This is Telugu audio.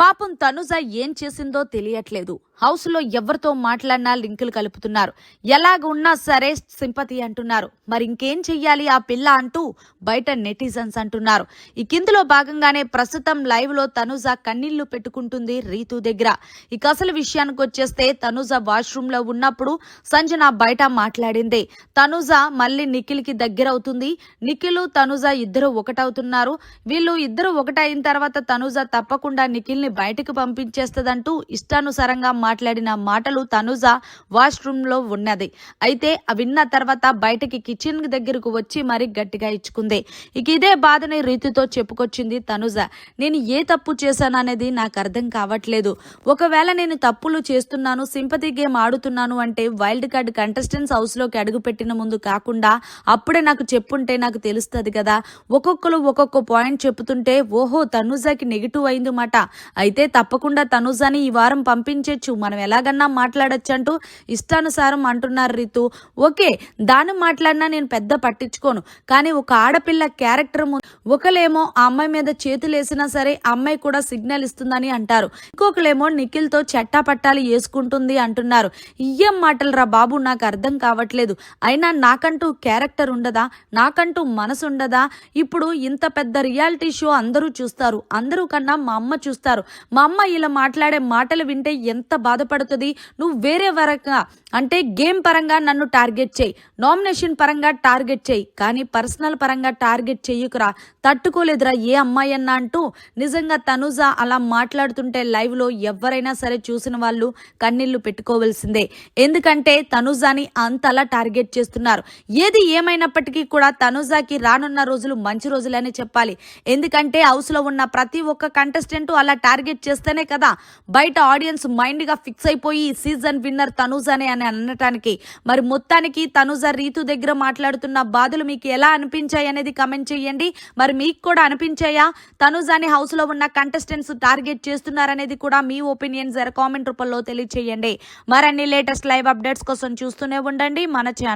పాపం తనుజ ఏం చేసిందో తెలియట్లేదు. హౌస్లో ఎవరితో మాట్లాడినా లింకులు కలుపుతున్నారు. ఎలాగ ఉన్నా సరే సింపతి అంటున్నారు. మరి ఇంకేం చెయ్యాలి ఆ పిల్ల అంటూ బయట నెటిజన్స్ అంటున్నారు. ఈ కిందులో భాగంగానే ప్రస్తుతం లైవ్లో తనుజ కన్నీళ్ళు పెట్టుకుంటుంది రీతు దగ్గర. ఇక అసలు విషయానికి వచ్చేస్తే తనుజ వాష్రూమ్లో ఉన్నప్పుడు సంజన బయట మాట్లాడింది. తనుజ మళ్ళీ నిఖిల్కి దగ్గరవుతుంది దగ్గర అవుతుంది. నిఖిల్ తనుజ ఇద్దరు ఒకటవుతున్నారు. వీళ్ళు ఇద్దరు ఒకటైన తర్వాత తనుజ తప్పకుండా నిఖిల్ని బయటకు పంపించేస్తదంటూ ఇష్టానుసారంగా మాట్లాడిన మాటలు తనుజ వాష్రూమ్లో ఉన్నది. అయితే విన్న తర్వాత బయటకి కిచెన్ దగ్గరకు వచ్చి మరీ గట్టిగా ఇచ్చుకుంది. ఇక ఇదే బాధని రీతితో చెప్పుకొచ్చింది తనుజ. నేను ఏ తప్పు చేశాననేది నాకు అర్థం కావట్లేదు. ఒకవేళ నేను తప్పులు చేస్తున్నాను సింపతి గేమ్ ఆడుతున్నాను అంటే వైల్డ్ కార్డ్ కంటెస్టెంట్స్ హౌస్లోకి అడుగు పెట్టిన ముందు కాకుండా అప్పుడే నాకు చెప్పుంటే నాకు తెలుస్తుంది కదా. ఒక్కొక్కరు ఒక్కొక్క పాయింట్ చెప్తుంటే ఓహో తనుజాకి నెగిటివ్ అయింది మాట. అయితే తప్పకుండా తనుజాని ఈ వారం మాట్లాడచ్చు మనం ఎలాగన్నా మాట్లాడొచ్చు అంటూ ఇష్టానుసారం అంటున్నారు రితు. ఓకే దాన్ని మాట్లాడినా నేను పెద్ద పట్టించుకోను కానీ ఒక ఆడపిల్ల క్యారెక్టర్ ఒకలేమో ఆ అమ్మాయి మీద చేతులు వేసినా సరే అమ్మాయి కూడా సిగ్నల్ ఇస్తుందని అంటారు. ఇంకొకలేమో నిఖిల్తో చెట్టా పట్టాలు వేసుకుంటుంది అంటున్నారు. ఇయ్యం మాటలు రా బాబు నాకు అర్థం కావట్లేదు. అయినా నాకంటూ క్యారెక్టర్ ఉండదా? నాకంటూ మనసు ఉండదా? ఇప్పుడు ఇంత పెద్ద రియాలిటీ షో అందరూ చూస్తారు. అందరూ కన్నా మా అమ్మ చూస్తారు. మా అమ్మ ఇలా మాట్లాడే మాటలు వింటే ఎంత బాధపడుతుంది. నువ్వు వేరే వరగా అంటే గేమ్ పరంగా నన్ను టార్గెట్ చేయి. నామినేషన్ పరంగా టార్గెట్ చేయి. కానీ పర్సనల్ పరంగా టార్గెట్ చెయ్యకురా తట్టుకోలేదురా ఏ అమ్మాయి అన్నా అంటూ నిజంగా తనుజ అలా మాట్లాడుతుంటే లైవ్లో ఎవరైనా సరే చూసిన వాళ్ళు కన్నీళ్ళు పెట్టుకోవాల్సిందే. ఎందుకంటే తనుజాని అంతలా టార్గెట్ చేస్తున్నారు. ఏది ఏమైనప్పటికీ కూడా తనుజాకి రానున్న రోజులు మంచి రోజులనే చెప్పాలి. ఎందుకంటే హౌస్లో ఉన్న ప్రతి ఒక్క కంటెస్టెంట్ అలా టార్గెట్ చేస్తేనే కదా బయట ఆడియన్స్ మైండ్ గా ఫిక్స్ అయిపోయి సీజన్ విన్నర్ తనుజానే అని అనటానికి. మరి మొత్తానికి తనూజ రీతు దగ్గర మాట్లాడుతున్న బాధలు మీకు ఎలా అనిపించాయి అనేది కమెంట్ చేయండి. మరి మీకు కూడా అనిపించాయా? తనుజాని హౌస్లో ఉన్న కంటెస్టెంట్స్ టార్గెట్ చేస్తున్నారనేది కూడా మీ ఒపీనియన్ జర కామెంట్ రూపంలో తెలియచేయండి. మరిన్ని లేటెస్ట్ లైవ్ అప్డేట్స్ కోసం చూస్తూనే ఉండండి. మన ఛానల్